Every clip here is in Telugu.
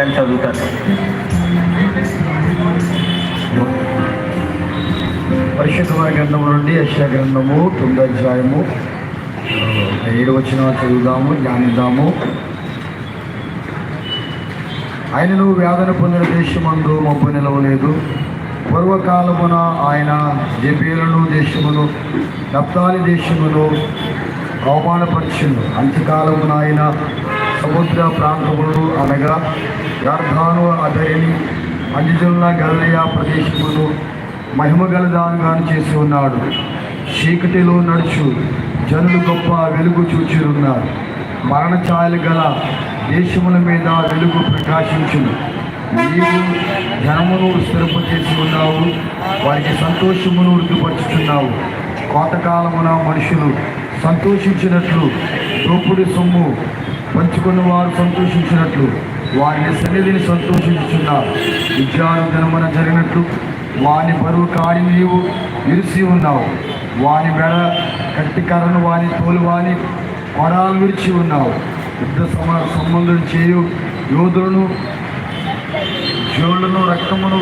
అని చదువుతారు. పరిశుద్ధమైన గ్రంథము నుండి యశ గ్రంథము తొమ్మిది అధ్యాయము ఏడు వచ్చిన చదువుదాము ధ్యానిద్దాము. ఆయనను వ్యాధన పొందిన దేశమందు మబ్బు నిలవలేదు. పూర్వకాలమున ఆయన జపేలను దేశమును నప్తాలి దేశమును అవమానపరచును అంత్యకాలమున ఆయన సముద్ర ప్రాంతములు అనగా గర్భాను అధరిని అంజుజుల గలయ ప్రదేశమును మహిమగల దానిగాను చేసి ఉన్నాడు. చీకటిలో నడుచు జనులు గొప్ప వెలుగు చూచిరున్నారు మరణ ఛాయలు గల దేశముల మీద వెలుగు ప్రకాశించును. నీవు జనమును స్థిరపు చేసి ఉన్నావు. వారికి సంతోషమును వృద్ధిపరుచుతున్నావు కోతకాలమున మనుషులు సంతోషించినట్లు దోపుడి సొమ్ము పంచుకున్న వారు సంతోషించినట్లు వారిని సన్నిధిని సంతోషించుచున్నారు విద్యాను దినమున జరిగినట్లు వాని బరువు కాడి నీవు విరిసి ఉన్నావు. వాని మెడ కట్టికరను వాని తోలు వాని కొడాలు విరిచి ఉన్నావు. యుద్ధ సమ సంబంధం చేయు యోధులను జోళ్ళను రక్తమును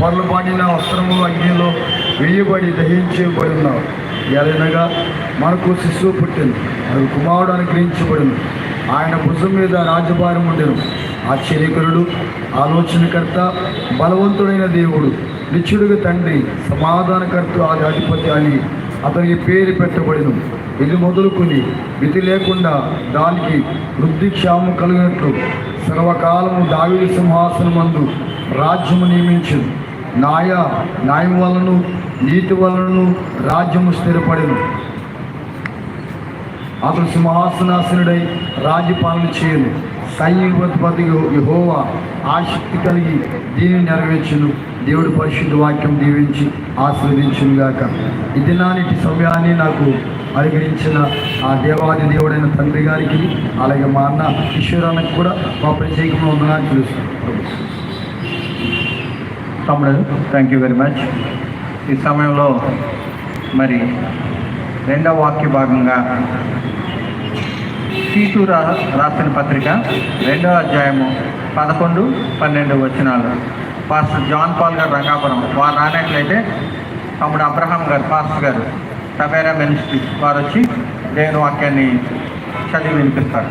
పొరలుబాడిన వస్త్రములు అగ్నిలో వేయబడి దహించబడి ఉన్నావు. ఎలనగా మనకు శిశువు పుట్టింది. అది కుమారుడు అనుగ్రహించబడింది. ఆయన భుజం మీద రాజభారం ఉండెను. ఆశ్చర్యకరుడు ఆలోచనకర్త బలవంతుడైన దేవుడు నిత్యుడుగా తండ్రి సమాధానకర్త ఆది అధిపతి అని అతనికి పేరు పెట్టబడిను. ఇది మొదలుకొని విధి లేకుండా దానికి వృద్ధి క్షామం కలిగినట్లు సర్వకాలము దావిడి సింహాసనమందు రాజ్యము నియమించింది నాయ న్యాయం వలను నీతి వలన రాజ్యము స్థిరపడిను. అతడు సింహాసనాసనుడై రాజ్యపాలన చేయను. సైన్యపతి యహోవా ఆసక్తి కలిగి దీనిని నెరవేర్చును. దేవుడి పరిశుద్ధ వాక్యం దీవించి ఆశీర్వదించును గాక. ఇది నాటి సమయాన్ని నాకు అనుగ్రహించిన ఆ దేవాది దేవుడైన తండ్రి గారికి అలాగే మా అన్న ఈశ్వరానికి కూడా మా ప్రత్యేకంగా ఉందని తెలుస్తాను తమ్ముడు థ్యాంక్ యూ వెరీ మచ్ ఈ సమయంలో మరి రెండవ వాక్య భాగంగా సీటు రా రాసిన పత్రిక రెండవ అధ్యాయము పదకొండు పన్నెండు వచనాలు. పాస్టర్ జాన్ పాల్ గారు రంగాపురం. వారు రానట్లయితే తమ్ముడు అబ్రహాం గారు పాస్టర్ గారు టబేరా మినిస్ట్రీ వారు వచ్చి దేవుని వాక్యాన్ని చదివి వినిపిస్తారు.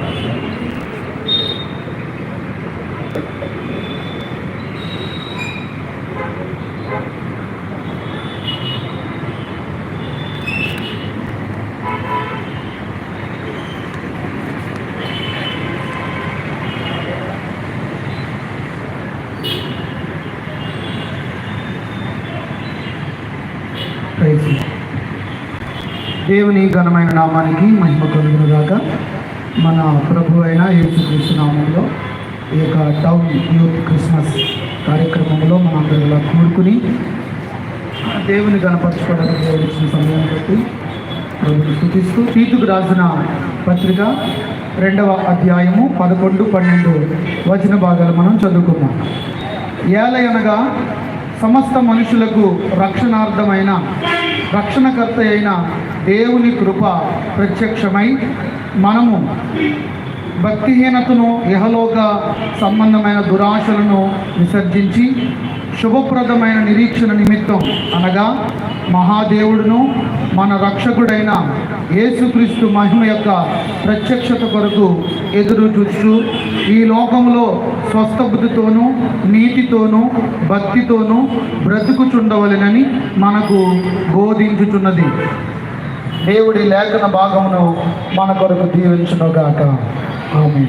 దేవుని ఘనమైన నామానికి మహిమ కలుగునుగాక. మన ప్రభు అయిన యేసుకృష్ణ నామంలో ఈ యొక్క టౌన్ యూత్ క్రిస్మస్ కార్యక్రమంలో మనందరూ ఇలా కూడుకుని దేవుని గణపరచుకోవడానికి వచ్చిన సమయం బట్టి ప్రభుని స్థుతిస్తూ తీతుకు రాసిన పత్రిక రెండవ అధ్యాయము పదకొండు పన్నెండు వచన భాగాలు మనం చదువుకుందాం. ఏలయనగా సమస్త మనుషులకు రక్షణార్థమైన రక్షణకర్త అయిన దేవుని కృప ప్రత్యక్షమై మనము భక్తిహీనతను ఇహలోక సంబంధమైన దురాశలను విసర్జించి శుభప్రదమైన నిరీక్షణ నిమిత్తం అనగా మహాదేవుడును మన రక్షకుడైన యేసుక్రీస్తు మహిమ యొక్క ప్రత్యక్షత కొరకు ఎదురు చూస్తూ ఈ లోకంలో స్వస్థబుద్ధితోనూ నీతితోనూ భక్తితోనూ బ్రతుకుచుండవలెనని మనకు బోధించుచున్నది. దేవుడి లేఖన భాగమును మన కొరకు దీవించునుగాక. ఆమె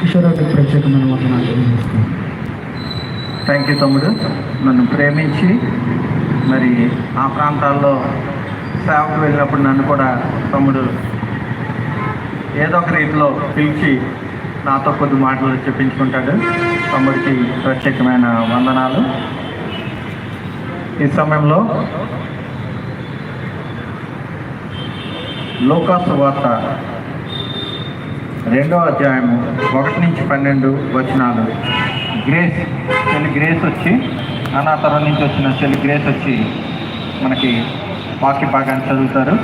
కిషోరాటి ప్రత్యేకమైన వందనాలు. థ్యాంక్ యూ తమ్ముడు. నన్ను ప్రేమించి మరి ఆ ప్రాంతాల్లో సేవకు వెళ్ళినప్పుడు నన్ను కూడా తమ్ముడు ఏదో ఒక రీతిలో పిలిచి నాతో కొద్ది మాటలు చెప్పించుకుంటాడు. తమ్ముడికి ప్రత్యేకమైన వందనాలు. ఈ సమయంలో లోకాసు వార్త రెండో అధ్యాయము ఒకటి నుంచి పన్నెండు వచనాలు. గ్రేస్ చెల్లి గ్రేస్ వచ్చి అనాతరం నుంచి వచ్చిన చెల్లి గ్రేస్ వచ్చి మనకి వాక్య భాగాన్ని చదువుతారు.